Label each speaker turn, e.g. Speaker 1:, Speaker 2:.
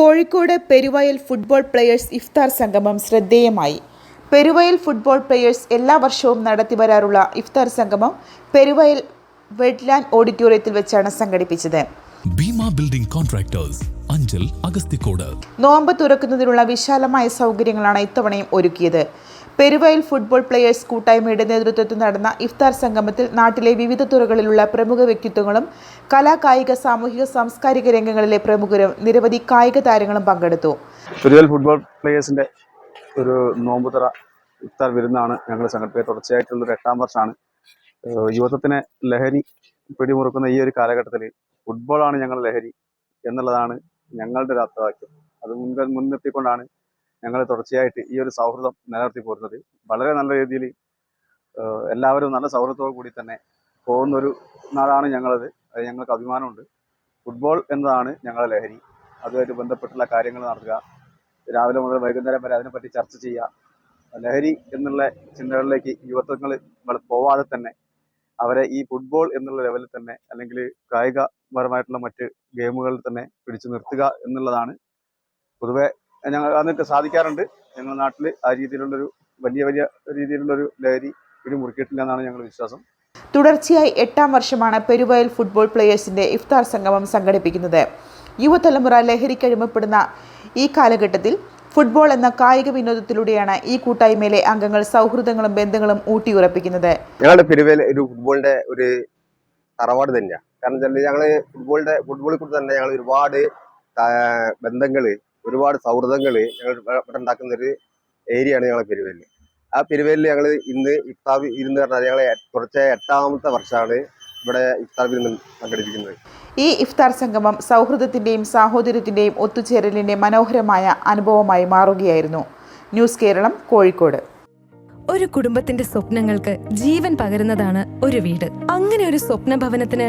Speaker 1: Kozhikode Peruvayal football players ഇഫ്താർ സംഗമം ശ്രദ്ധേയമായി. പെരുവയൽ ഫുട്ബോൾ പ്ലെയേഴ്സ് എല്ലാ വർഷവും നടത്തിവരാറുള്ള ഇഫ്താർ സംഗമം പെരുവയൽ വെഡ്ലാൻഡ് ഓഡിറ്റോറിയത്തിൽ വെച്ചാണ് സംഘടിപ്പിച്ചത്.
Speaker 2: Bheema building contractors Anchal Agasthikode.
Speaker 1: നോമ്പ് തുറക്കുന്നതിനുള്ള വിശാലമായ സൗകര്യങ്ങളാണ് ഇത്തവണയും ഒരുക്കിയത്. പെരുവയൽ ഫുട്ബോൾ പ്ലെയേഴ്സ് കൂട്ടായ്മയുടെ നേതൃത്വത്തിൽ നടന്ന ഇഫ്താർ സംഗമത്തിൽ നാട്ടിലെ വിവിധ തുറകളിലുള്ള പ്രമുഖ വ്യക്തിത്വങ്ങളും കലാ കായിക സാമൂഹിക സാംസ്കാരിക രംഗങ്ങളിലെ പ്രമുഖരും നിരവധി കായിക താരങ്ങളും പങ്കെടുത്തു.
Speaker 3: പെരുവയൽ ഫുട്ബോൾ പ്ലെയേഴ്സിന്റെ ഒരു നോമ്പുതറ ഇഫ്താർ വിരുന്നാണ് ഞങ്ങൾ സംഘടിപ്പിക്കുക തുടർച്ചയായിട്ടുള്ള ഒരു എട്ടാം വർഷമാണ്. യുവത്വത്തിനെ ലഹരി പിടിമുറുക്കുന്ന ഈ ഒരു കാലഘട്ടത്തിൽ ഫുട്ബോളാണ് ഞങ്ങളുടെ ലഹരി എന്നുള്ളതാണ് ഞങ്ങളുടെ ഒരു അർത്ഥവാക്യം അത് മുൻ മുൻനിർത്തിക്കൊണ്ടാണ് ഞങ്ങൾ തുടർച്ചയായിട്ട് ഈ ഒരു സൗഹൃദം നിലനിർത്തി പോരുന്നത്. വളരെ നല്ല രീതിയിൽ എല്ലാവരും നല്ല സൗഹൃദത്തോടു കൂടി തന്നെ പോകുന്ന ഒരു നാടാണ് ഞങ്ങളത്. അത് ഞങ്ങൾക്ക് അഭിമാനമുണ്ട്. ഫുട്ബോൾ എന്നതാണ് ഞങ്ങളുടെ ലഹരി. അതുമായിട്ട് ബന്ധപ്പെട്ടുള്ള കാര്യങ്ങൾ നടത്തുക. രാവിലെ മുതൽ വൈകുന്നേരം വരെ അതിനെപ്പറ്റി ചർച്ച ചെയ്യുക. ലഹരി എന്നുള്ള ചിന്തകളിലേക്ക് യുവത്വങ്ങൾ പോവാതെ തന്നെ അവരെ ഈ ഫുട്ബോൾ എന്നുള്ള ലെവലിൽ തന്നെ അല്ലെങ്കിൽ കായികപരമായിട്ടുള്ള മറ്റ് ഗെയിമുകളിൽ തന്നെ പിടിച്ചു നിർത്തുക എന്നുള്ളതാണ് പൊതുവെ ഞങ്ങൾ എന്നിട്ട് സാധിക്കാറുണ്ട്. ഞങ്ങളുടെ നാട്ടിൽ ആ രീതിയിലുള്ളൊരു വലിയ വലിയ രീതിയിലുള്ളൊരു ലഹരി പിടിമുറുക്കിയിട്ടില്ല എന്നാണ് ഞങ്ങളുടെ വിശ്വാസം.
Speaker 1: തുടർച്ചയായി എട്ടാം വർഷമാണ് പെരുവയൽ ഫുട്ബോൾ പ്ലേയേഴ്സിന്റെ ഇഫ്താർ സംഗമം സംഘടിപ്പിക്കുന്നത്. യുവതലമുറ ലഹരിക്കഴിമപ്പെടുന്ന ഈ കാലഘട്ടത്തിൽ ഫുട്ബോൾ എന്ന കായിക വിനോദത്തിലൂടെയാണ് ഈ കൂട്ടായ്മയിലെ അംഗങ്ങൾ സൗഹൃദങ്ങളും ബന്ധങ്ങളും ഊട്ടിയുറപ്പിക്കുന്നത്.
Speaker 4: ഞങ്ങളുടെ പെരുവയൽ ഒരു ഫുട്ബോളിന്റെ ഒരു തറവാട് തന്നെയാണ് കാരണം ഞങ്ങൾ ഞങ്ങൾ ഫുട്ബോളിന്റെ ഫുട്ബോളിൽ കൂടി തന്നെ ഞങ്ങൾ ഒരുപാട് ബന്ധങ്ങൾ ഒരുപാട് സൗഹൃദങ്ങൾ ഞങ്ങൾ ഇവിടെ ഉണ്ടാക്കുന്ന ഒരു ഏരിയയാണ് ഞങ്ങളെ പെരുവേൽ ആ പെരുവേലിൽ ഞങ്ങൾ ഇന്ന് ഇഫ്താർ വിരുന്ന് പറഞ്ഞാൽ ഞങ്ങൾ തുടർച്ചയായ എട്ടാമത്തെ വർഷമാണ് ഇവിടെ ഇഫ്താർ വിരുന്ന് സംഘടിപ്പിക്കുന്നത്
Speaker 1: ഈ ഇഫ്താർ സംഗമം സൗഹൃദത്തിന്റെയും സാഹോദര്യത്തിന്റെയും ഒത്തുചേരലിന്റെ മനോഹരമായ അനുഭവമായി മാറുകയായിരുന്നു. ന്യൂസ് കേരളം കോഴിക്കോട്.
Speaker 5: ഒരു കുടുംബത്തിന്റെ സ്വപ്നങ്ങൾക്ക് ജീവൻ പകരുന്നതാണ് ഒരു വീട്. അങ്ങനെ ഒരു സ്വപ്ന ഭവനത്തിന്